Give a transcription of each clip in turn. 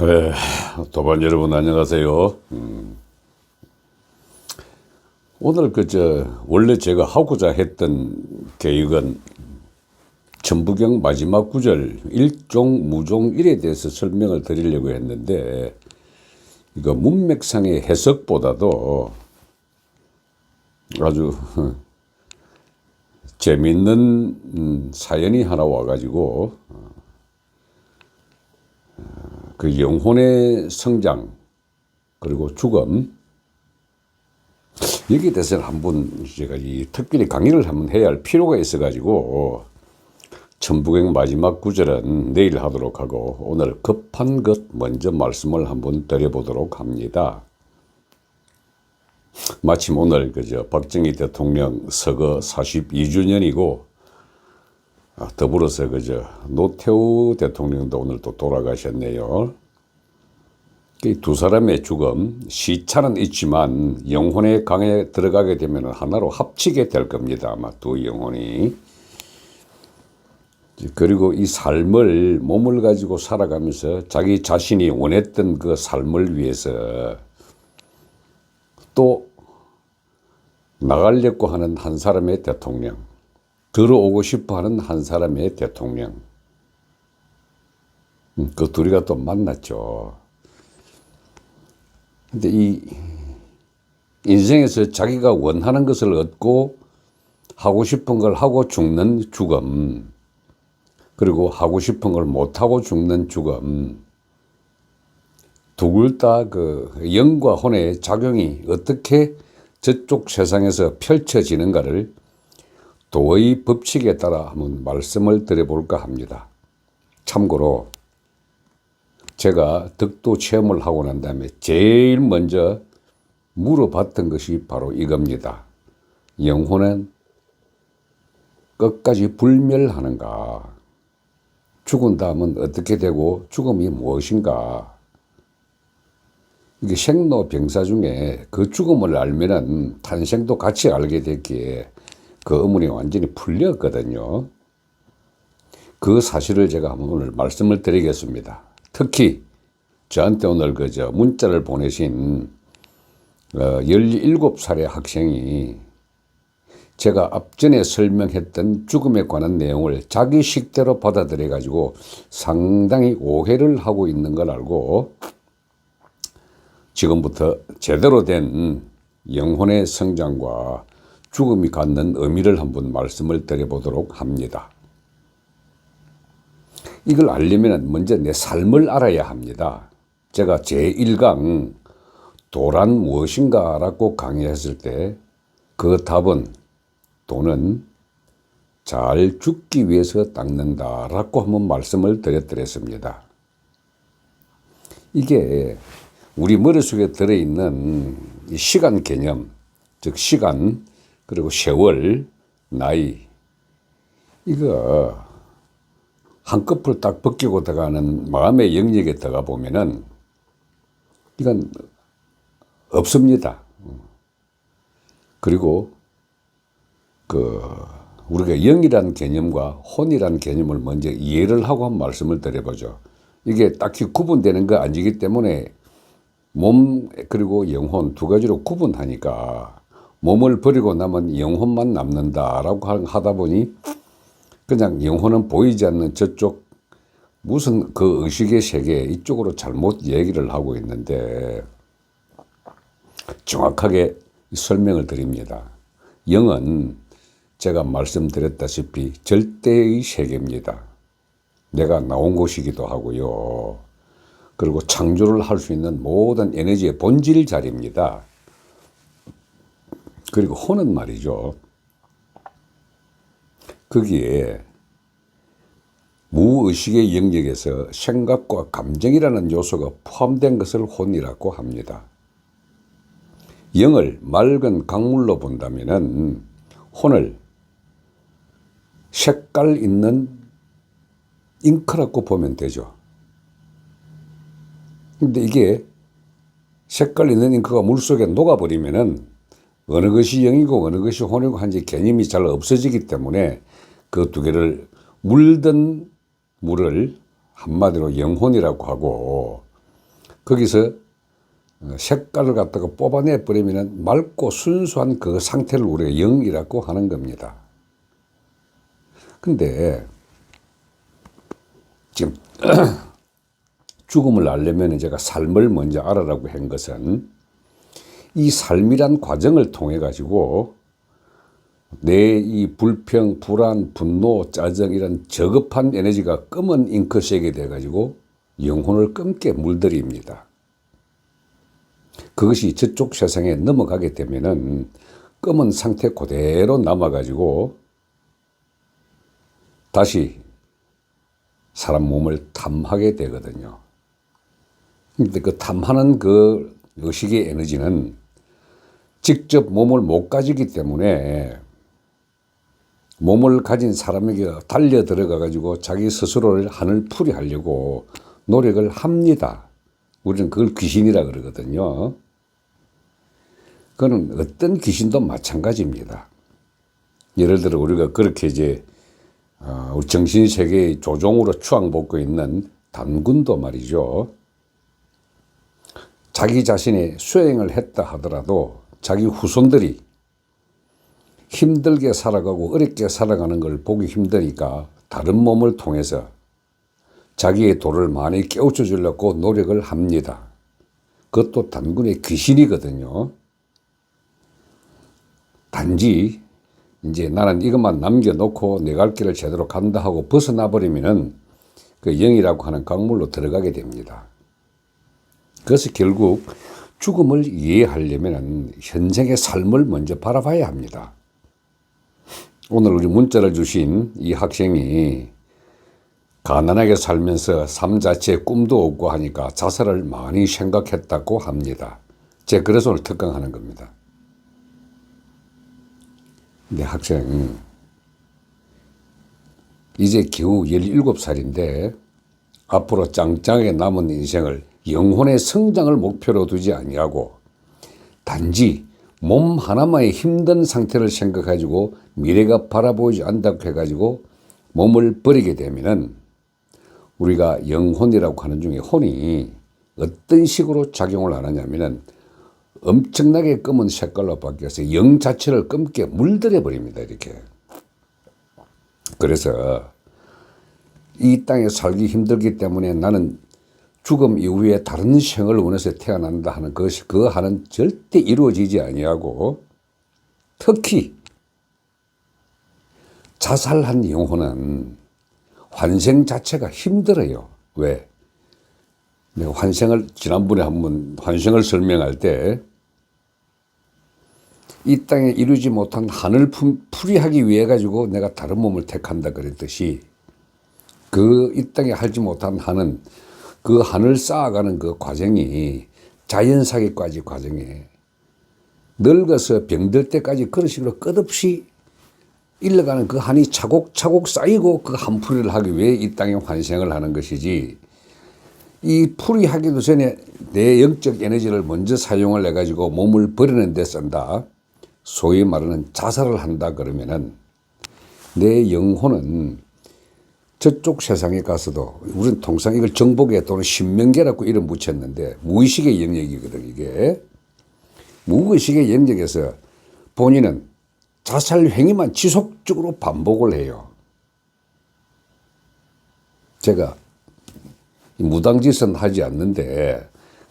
네, 도반 여러분 안녕하세요. 음. 오늘 그 저 원래 제가 하고자 했던 계획은 천부경 마지막 구절 일종 무종 일에 대해서 설명을 드리려고 했는데 이거 문맥상의 해석보다도 아주 재밌는 음, 사연이 하나 와가지고 그 영혼의 성장 그리고 죽음 여기에 대해서는 한번 제가 이 특별히 강의를 한번 해야 할 필요가 있어가지고 천부경 마지막 구절은 내일 하도록 하고 오늘 급한 것 먼저 말씀을 한번 드려보도록 합니다. 마침 오늘 그저 박정희 대통령 서거 42주년이고 아, 더불어서 그저 노태우 대통령도 오늘 또 돌아가셨네요. 이두 사람의 죽음 시차는 있지만 영혼의 강에 들어가게 되면 하나로 합치게 될 겁니다. 아마 두 영혼이. 그리고 이 삶을 몸을 가지고 살아가면서 자기 자신이 원했던 그 삶을 위해서 또 나가려고 하는 한 사람의 대통령, 들어오고 싶어 하는 한 사람의 대통령. 음, 그 둘이가 또 만났죠. 근데 이 인생에서 자기가 원하는 것을 얻고 하고 싶은 걸 하고 죽는 죽음, 그리고 하고 싶은 걸 못하고 죽는 죽음, 두글 다그 영과 혼의 작용이 어떻게 저쪽 세상에서 펼쳐지는가를 도의 법칙에 따라 한번 말씀을 드려볼까 합니다. 참고로 제가 덕도 체험을 하고 난 다음에 제일 먼저 물어봤던 것이 바로 이겁니다. 영혼은 끝까지 불멸하는가? 죽은 다음은 어떻게 되고 죽음이 무엇인가? 이게 생로병사 중에 그 죽음을 알면은 탄생도 같이 알게 됐기에 그 의문이 완전히 풀렸거든요. 그 사실을 제가 한번 오늘 말씀을 드리겠습니다. 특히 저한테 오늘 그저 문자를 보내신 어, 17살의 학생이 제가 앞전에 설명했던 죽음에 관한 내용을 자기 식대로 받아들여 가지고 상당히 오해를 하고 있는 걸 알고 지금부터 제대로 된 영혼의 성장과 죽음이 갖는 의미를 한번 말씀을 드려보도록 합니다. 이걸 알려면 먼저 내 삶을 알아야 합니다. 제가 제1강 도란 무엇인가 라고 강의했을 때 그 답은 도는 잘 죽기 위해서 닦는다 라고 한번 말씀을 드렸더랬습니다. 이게 우리 머릿속에 들어있는 시간 개념, 즉 시간, 그리고 세월, 나이, 이거 한꺼풀 딱 벗기고 들어가는 마음의 영역에 들어가 보면은 이건 없습니다. 그리고 그 우리가 영이라는 개념과 혼이라는 개념을 먼저 이해를 하고 한 말씀을 드려보죠. 이게 딱히 구분되는 거 아니기 때문에 몸 그리고 영혼 두 가지로 구분하니까 몸을 버리고 나면 영혼만 남는다라고 하다 보니 그냥 영혼은 보이지 않는 저쪽 무슨 그 의식의 세계 이쪽으로 잘못 얘기를 하고 있는데 정확하게 설명을 드립니다. 영은 제가 말씀드렸다시피 절대의 세계입니다. 내가 나온 곳이기도 하고요. 그리고 창조를 할 수 있는 모든 에너지의 본질 자리입니다. 그리고 혼은 말이죠. 거기에 무의식의 영역에서 생각과 감정이라는 요소가 포함된 것을 혼이라고 합니다. 영을 맑은 강물로 본다면 혼을 색깔 있는 잉크라고 보면 되죠. 근데 이게 색깔 있는 잉크가 물 속에 녹아버리면은 어느 것이 영이고 어느 것이 혼이고 한지 개념이 잘 없어지기 때문에 그 두 개를 물든 물을 한마디로 영혼이라고 하고 거기서 어, 색깔을 갖다가 뽑아내 버리면 맑고 순수한 그 상태를 우리가 영이라고 하는 겁니다. 근데 지금 죽음을 알려면 제가 삶을 먼저 알아라고 한 것은 이 삶이란 과정을 통해 가지고 내 이 불평, 불안, 분노, 짜증 이런 저급한 에너지가 검은 잉크색이 돼 가지고 영혼을 검게 물들입니다. 그것이 저쪽 세상에 넘어가게 되면은 검은 상태 그대로 남아 가지고 다시 사람 몸을 탐하게 되거든요. 근데 그 탐하는 그 의식의 에너지는 직접 몸을 못 가지기 때문에 몸을 가진 사람에게 달려 들어가 가지고 자기 스스로를 하늘풀이 하려고 노력을 합니다. 우리는 그걸 귀신이라 그러거든요. 그거는 어떤 귀신도 마찬가지입니다. 예를 들어 우리가 그렇게 이제 어, 우리 정신 세계의 조종으로 추앙받고 있는 단군도 말이죠. 자기 자신이 수행을 했다 하더라도 자기 후손들이 힘들게 살아가고 어렵게 살아가는 걸 보기 힘드니까 다른 몸을 통해서 자기의 도를 많이 깨우쳐 주려고 노력을 합니다. 그것도 단군의 귀신이거든요. 단지 이제 나는 이것만 남겨놓고 내 갈 길을 제대로 간다 하고 벗어나 버리면은 그 영이라고 하는 강물로 들어가게 됩니다. 그래서 결국 죽음을 이해하려면 현생의 삶을 먼저 바라봐야 합니다. 오늘 우리 문자를 주신 이 학생이 가난하게 살면서 삶 자체에 꿈도 없고 하니까 자살을 많이 생각했다고 합니다. 제가 그래서 오늘 특강하는 겁니다. 근데 학생, 이제 겨우 17살인데 앞으로 짱짱하게 남은 인생을 영혼의 성장을 목표로 두지 아니하고 단지 몸 하나만의 힘든 상태를 생각가지고 미래가 바라보이지 않다고 해가지고 몸을 버리게 되면은 우리가 영혼이라고 하는 중에 혼이 어떤 식으로 작용을 하느냐면은 엄청나게 검은 색깔로 바뀌어서 영 자체를 검게 물들여 버립니다. 이렇게. 그래서 이 땅에 살기 힘들기 때문에 나는 죽음 이후에 다른 생을 원해서 태어난다 하는 것이 그 하는 절대 이루어지지 아니하고 특히 자살한 영혼은 환생 자체가 힘들어요. 왜? 환생을 지난번에 한번 환생을 설명할 때 이 땅에 이루지 못한 하늘 풀이하기 위해 가지고 내가 다른 몸을 택한다 그랬듯이 그 이 땅에 하지 못한 한은 그 한을 쌓아가는 그 과정이 자연사기까지 과정에 늙어서 병들 때까지 그런 식으로 끝없이 일러가는 그 한이 차곡차곡 쌓이고 그 한풀이를 하기 위해 이 땅에 환생을 하는 것이지 이 풀이 하기도 전에 내 영적 에너지를 먼저 사용을 해가지고 몸을 버리는 데 쓴다. 소위 말하는 자살을 한다 그러면은 내 영혼은 저쪽 세상에 가서도 우리는 통상 이걸 정복에 또는 신명계라고 이름 붙였는데 무의식의 영역이거든 이게 무의식의 영역에서 본인은 자살 행위만 지속적으로 반복을 해요. 제가 무당짓은 하지 않는데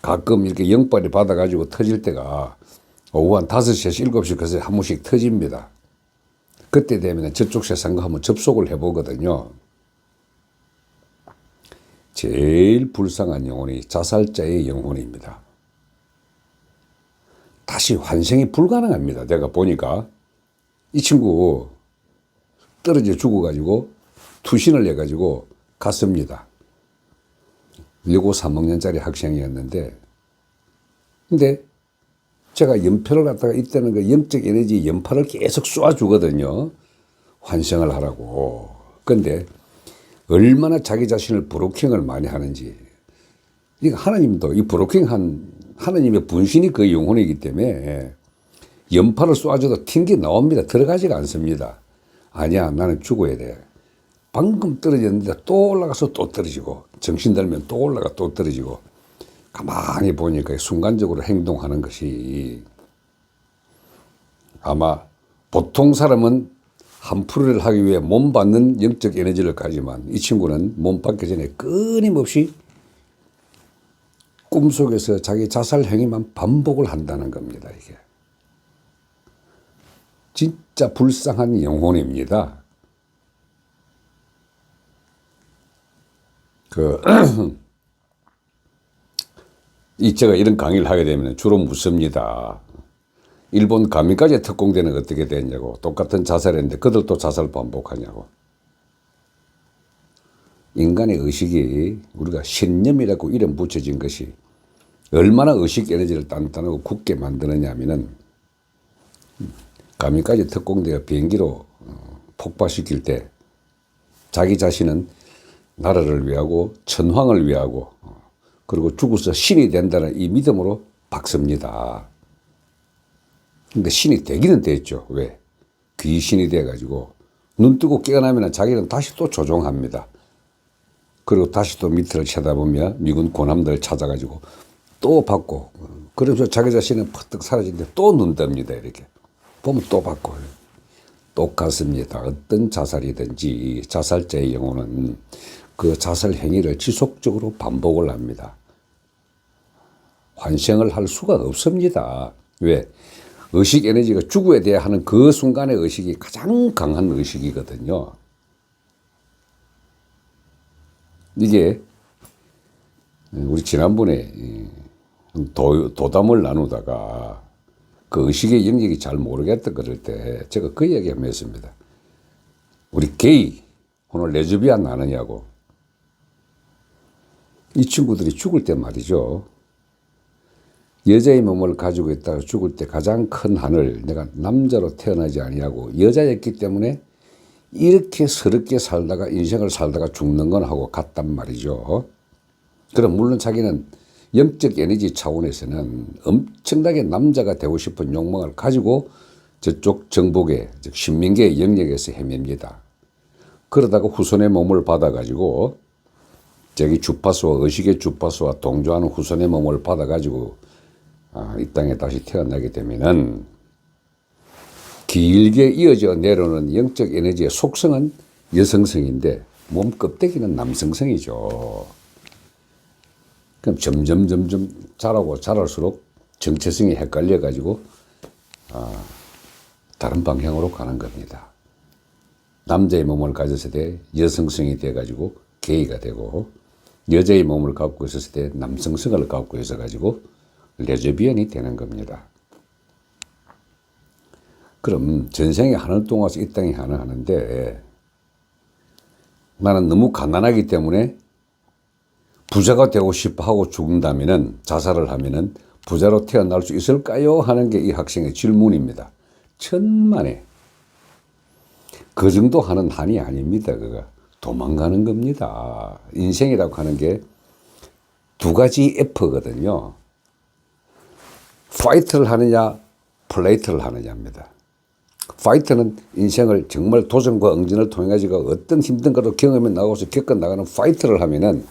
가끔 이렇게 영빨이 받아가지고 터질 때가 오후 한 5시에서 7시 그새 한 번씩 터집니다. 그때 되면 저쪽 세상과 한번 접속을 해보거든요. 제일 불쌍한 영혼이 자살자의 영혼입니다. 다시 환생이 불가능합니다. 내가 보니까 이 친구 떨어져 죽어가지고 투신을 해가지고 갔습니다. 여고 3학년짜리 학생이었는데 근데 제가 연표를 갖다가 이때는 그 영적 에너지 연파를 계속 쏘아주거든요. 환생을 하라고. 근데 얼마나 자기 자신을 브로킹을 많이 하는지. 이거 하나님도 이 브로킹한 하나님의 분신이 그 영혼이기 때문에 연파를 쏘아줘도 튕겨 나옵니다. 들어가지가 않습니다. 아니야, 나는 죽어야 돼. 방금 떨어졌는데 또 올라가서 또 떨어지고, 정신 들면 또 올라가 또 떨어지고. 가만히 보니까 순간적으로 행동하는 것이 아마 보통 사람은 한풀이를 하기 위해 몸 받는 영적 에너지를 가지만 이 친구는 몸 받기 전에 끊임없이 꿈속에서 자기 자살 행위만 반복을 한다는 겁니다, 이게. 진짜 불쌍한 영혼입니다. 그, 이 제가 이런 강의를 하게 되면 주로 묻습니다. 일본 가미까지 특공대는 어떻게 됐냐고. 똑같은 자살했는데 그들도 자살 반복하냐고. 인간의 의식이 우리가 신념이라고 이름 붙여진 것이 얼마나 의식 에너지를 단단하고 굳게 만드느냐 하면은 가미까지 특공대가 비행기로 어, 폭파시킬 때 자기 자신은 나라를 위하고 천황을 위하고 어, 그리고 죽어서 신이 된다는 이 믿음으로 박습니다. 근데 신이 되기는 됐죠. 왜? 귀신이 돼가지고 눈 뜨고 깨어나면 자기는 다시 또 조종합니다. 그리고 다시 또 밑을 쳐다보며 미군 고남들 찾아가지고 또 받고 그러면서 자기 자신은 퍼뜩 사라지는데 또 눈 뜹니다. 이렇게 보면 또 받고 똑같습니다. 어떤 자살이든지 자살자의 영혼은 그 자살 행위를 지속적으로 반복을 합니다. 환생을 할 수가 없습니다. 왜? 의식 에너지가 죽어야 돼야 하는 그 순간의 의식이 가장 강한 의식이거든요. 이게 우리 지난번에 도, 도담을 나누다가 그 의식의 영역이 잘 모르겠다 그럴 때 제가 그 얘기 한번 했습니다. 우리 게이 오늘 레즈비안 나느냐고 이 친구들이 죽을 때 말이죠. 여자의 몸을 가지고 있다가 죽을 때 가장 큰 한을 내가 남자로 태어나지 아니하고 여자였기 때문에 이렇게 서럽게 살다가 인생을 살다가 죽는 건 하고 같단 말이죠. 그럼 물론 자기는 영적 에너지 차원에서는 엄청나게 남자가 되고 싶은 욕망을 가지고 저쪽 정복의 즉 신민계의 영역에서 헤맵니다. 그러다가 후손의 몸을 받아가지고 저기 주파수와 의식의 주파수와 동조하는 후손의 몸을 받아가지고 아, 이 땅에 다시 태어나게 되면은 길게 이어져 내려오는 영적 에너지의 속성은 여성성인데 몸 껍데기는 남성성이죠. 그럼 점점 점점 자라고 자랄수록 정체성이 헷갈려 가지고 아, 다른 방향으로 가는 겁니다. 남자의 몸을 가졌을 때 여성성이 돼 가지고 게이가 되고 여자의 몸을 갖고 있었을 때 남성성을 갖고 있어 가지고 레즈비언이 되는 겁니다. 그럼 전생에 하늘 동화서 이 땅에 하나 하는데 나는 너무 가난하기 때문에 부자가 되고 싶어 하고 죽는다면은 자살을 하면은 부자로 태어날 수 있을까요? 하는 게 이 학생의 질문입니다. 천만에. 그 정도 하는 한이 아닙니다. 그가 도망가는 겁니다. 인생이라고 하는 게 두 가지 F거든요. 파이트를 하느냐, 플레이트를 하느냐입니다. 파이트는 인생을 정말 도전과 응전을 통해 가지고 어떤 힘든 것도 경험해 나가서 겪어 나가는 파이트를 하면은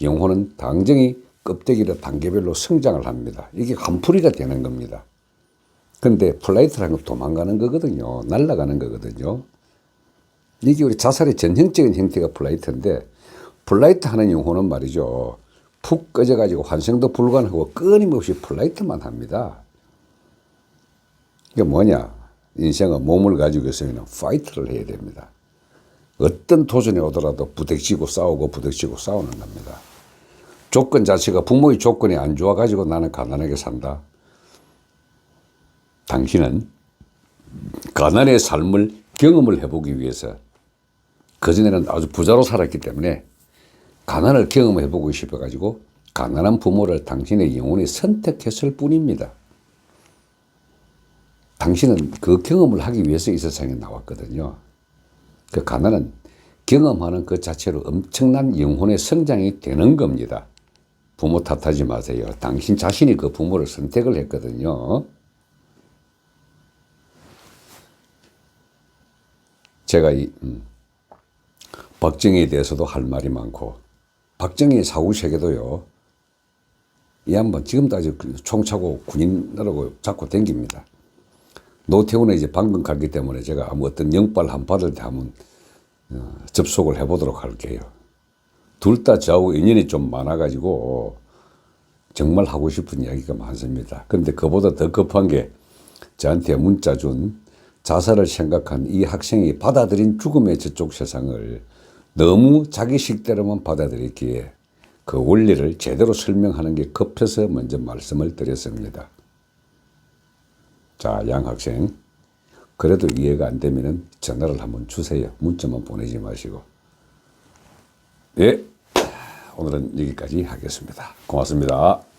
영혼은 당정히 껍데기를 단계별로 성장을 합니다. 이게 한풀이가 되는 겁니다. 근데 플라이트라는 건 도망가는 거거든요. 날아가는 거거든요. 이게 우리 자살의 전형적인 형태가 플라이트인데 플라이트 하는 영혼은 말이죠. 푹 꺼져가지고 환생도 불가능하고 끊임없이 플라이트만 합니다. 이게 뭐냐? 인생은 몸을 가지고 있으면 파이트를 해야 됩니다. 어떤 도전이 오더라도 부딪히고 싸우고 부딪히고 싸우는 겁니다. 조건 자체가 부모의 조건이 안 좋아가지고 나는 가난하게 산다. 당신은 가난의 삶을 경험을 해보기 위해서 그전에는 아주 부자로 살았기 때문에 가난을 경험해 보고 싶어 가지고 가난한 부모를 당신의 영혼이 선택했을 뿐입니다. 당신은 그 경험을 하기 위해서 이 세상에 나왔거든요. 그 가난은 경험하는 그 자체로 엄청난 영혼의 성장이 되는 겁니다. 부모 탓하지 마세요. 당신 자신이 그 부모를 선택을 했거든요. 제가 이, 음, 박정희에 대해서도 할 말이 많고 박정희 사후 세계도요. 이 양반 지금도 아직 그총 차고 군인이라고 자꾸 댕깁니다. 노태우는 이제 방금 갔기 때문에 제가 아무 어떤 영빨 한 받을 때 한번 어, 접속을 해보도록 할게요. 둘 다 저하고 인연이 좀 많아가지고 정말 하고 싶은 이야기가 많습니다. 그런데 그보다 더 급한 게 저한테 문자 준 자살을 생각한 이 학생이 받아들인 죽음의 저쪽 세상을 너무 자기 식대로만 받아들였기에 그 원리를 제대로 설명하는 게 급해서 먼저 말씀을 드렸습니다. 자, 양 학생. 그래도 이해가 안 되면은 전화를 한번 주세요. 문자만 보내지 마시고. 예. 오늘은 여기까지 하겠습니다. 고맙습니다.